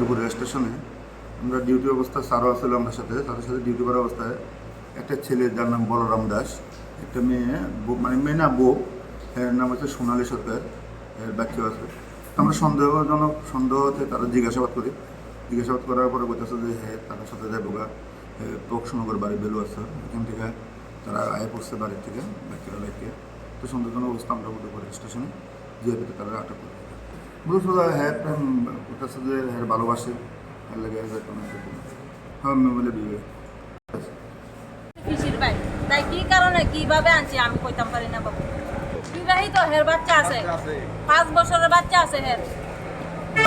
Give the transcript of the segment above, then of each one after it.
দুপুর রেল স্টেশনে। আমরা ডিউটি অবস্থা, স্যারও আসলে আমার সাথে। তাদের সাথে ডিউটি করা অবস্থায় একটা ছেলে যার নাম বলরাম দাস, একটা মেয়ে মানে মেয়ে না, বউ। এর নাম হচ্ছে সোনালী সরকার, এর বাচ্চা আছে। আমরা সন্দেহজনক, সন্দেহ হতে তারা জিজ্ঞাসাবাদ করি। জিজ্ঞাসাবাদ করার পরে বলতেছে যে হ্যাঁ তাদের সাথে যাব গা। তকসনগর বাড়ি বেলু আছে। এখান থেকে তারা আয় পড়ছে বাড়ির থেকে, বাচ্চারা লাইকে। তো সন্দেহজনক অবস্থা আমরা বলতে পারি স্টেশনে যে তারা আটক করে। বুঝতে হ্যাঁ ওটার সাথে হ্যাঁ ভালোবাসে। আর লাগে হ্যাঁ বলে বিয়ে তাই কি কারণে কীভাবে আনছি আমি কইতাম পারি না বাবু। বিবাহিত হের বাচ্চা আছে। পাঁচ বছরের বাচ্চা আছে হের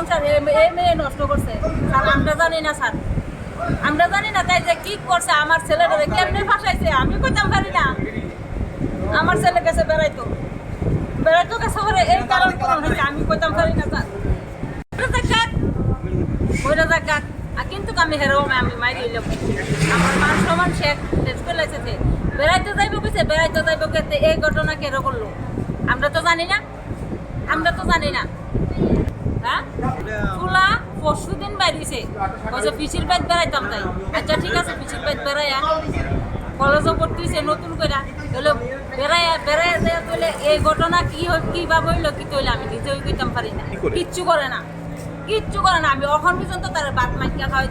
স্যার এই মেয়ে নষ্ট করছে। স্যার আমরা জানি না স্যার। আমরা জানি না তাই যে কি করছে আমার ছেলেটারে কেমনে ফাঁসাইছে আমি কইতাম পারি না। আমার ছেলে গেছে বেড়াইতো। বেড়াইতো গেছে এই কারণ আমি কইতাম পারি না। দেখ, দেখ। আর কিন্তু আমি হেরো আমি মাই দিলাম আমার মান সমান শেখ শেষ করে লাগছে বেড়াইতে যাইব কইছে বেড়াইতে যাইব কেতে এই ঘটনা কেন করল? আমরা তো জানি না। আমরা তো জানি না। হ্যাঁ? ফুলা পরশু দিন বাইরিছে। কইছে পিছির বাইত বেড়াইতাম তাই। আচ্ছা ঠিক আছে পিছির বাইত বেড়াইয়া কলেজও পড়তেছে নতুন করে হলো বেড়াইয়া বেড়াইয়া তুলে এই ঘটনা কি হয় কীভাবে হইল কি তৈলে আমি নিজেও কইতাম পারি না। কিচ্ছু করে না। কিচ্ছু করে না। আমি অখন পর্যন্ত তার বাদ মাইকা খাওয়াই